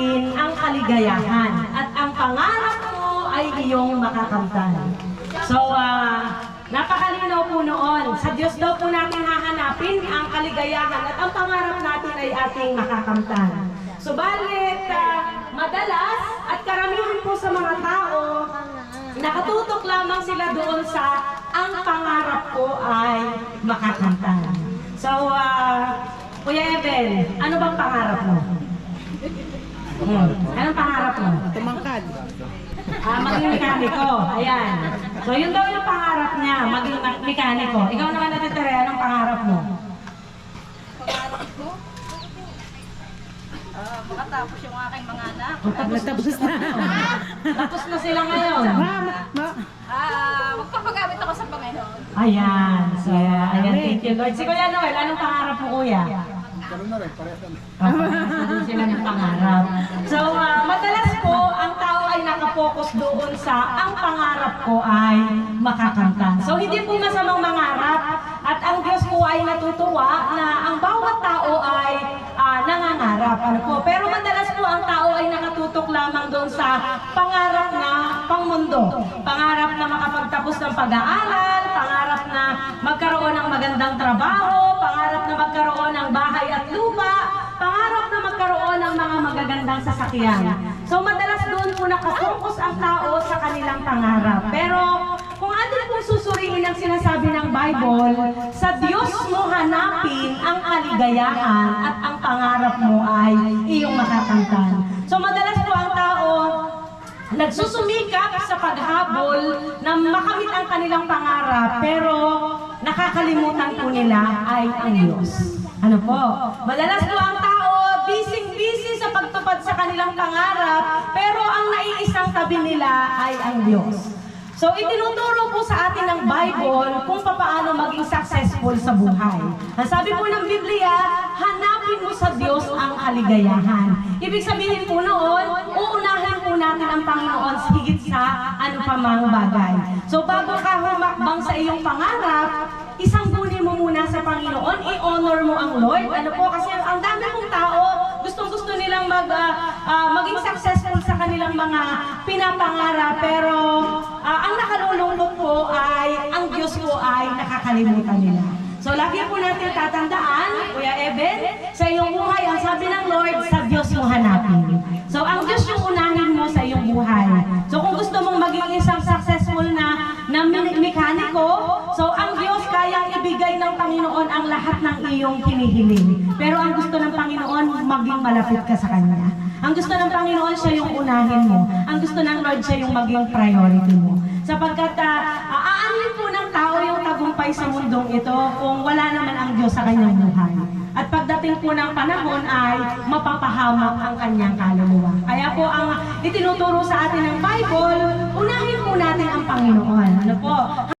hanapin ang kaligayahan at ang pangarap mo ay iyong makakamtan. So, ah, napakalinaw po noon. Sa Diyos daw po natin hahanapin ang kaligayahan at ang pangarap natin ay ating makakamtan. Subalit, ah, madalas at karamihan po sa mga tao, nakatutok lamang sila doon sa ang pangarap ko ay makakamtan. So, ah, Kuya Eben, ano bang pangarap mo? Hmm. Anong pangarap mo? Tumangkad. Ah, maging mekaniko. Ayan. So, yun daw yung pangarap niya, maging me- mekaniko. Ikaw naman natitire, anong pangarap mo? Ah, makatapos yung aking mga anak. Natapos na. Tapos na sila ngayon. Ma, ma, Ah, magpapagamit ako sa Panginoon. Ayan. So, ayan, thank you, Lord. Si Kuya Noel, anong pangarap mo, Kuya? Karoon na rin, parehas na. Sila ng pangarap. Ay nakapokus doon sa ang pangarap ko ay makakamtan. So, hindi po masamang mangarap at ang Diyos po ay natutuwa na ang bawat tao ay ah, nangangarap. Ano po? Pero madalas po ang tao ay nakatutok lamang doon sa pangarap na pangmundo. Pangarap na makapagtapos ng pag-aaral, pangarap na magkaroon ng magandang trabaho, pangarap na magkaroon ng bahay at lupa, pangarap na magkaroon ng mga magagandang sasakyan. So po nakafokus ang tao sa kanilang pangarap. Pero kung atin pong susuriin ang sinasabi ng Bible, sa Diyos mo hanapin ang kaligayahan at ang pangarap mo ay iyong makakamtan. So madalas po ang tao nagsusumikap sa paghabol na makamit ang kanilang pangarap pero nakakalimutan po nila ay ang Diyos. Ano po? Madalas po ang busy-busy sa kanilang pangarap pero ang naiisang tabi nila ay ang Diyos. So itinuturo po sa atin ng Bible kung paano maging successful sa buhay. Ang sabi po ng Biblia, hanapin mo sa Diyos ang kaligayahan. Ibig sabihin po noon, uunahin po natin ang Panginoon higit sa ano pa mang bagay. So bago ka humakbang sa iyong pangarap, isang buni mo muna sa Panginoon, i-honor mo ang Lord. Ano po, kasi ang dami pong tao, mag, ah, ah, maging successful sa kanilang mga pinapangarap. Pero ah, ang nakalulungkot po ay, ang Diyos po ay nakakalimutan nila. So lagi po natin tatandaan, Kuya Eben, sa iyong buhay, ang sabi ng Lord, sa Diyos mo hanapin. So ang Diyos yung unahin mo sa iyong buhay. So kung gusto mong maging isang successful na, na me- mekaniko, so ang Diyos kayang ibigay ng Panginoon ang lahat ng iyong hinihiling. Pero ang gusto ng Maging malapit ka sa Kanya. Ang gusto ng Panginoon, siya yung unahin mo. Ang gusto ng Lord, siya yung maging priority mo. Sapagkat uh, aanin po ng tao yung tagumpay sa mundong ito kung wala naman ang Diyos sa kanyang buhay. At pagdating po ng panahon ay mapapahamak ang kanyang kaluluwa. Kaya po ang itinuturo sa atin ng Bible, unahin po natin ang Panginoon. Ano po?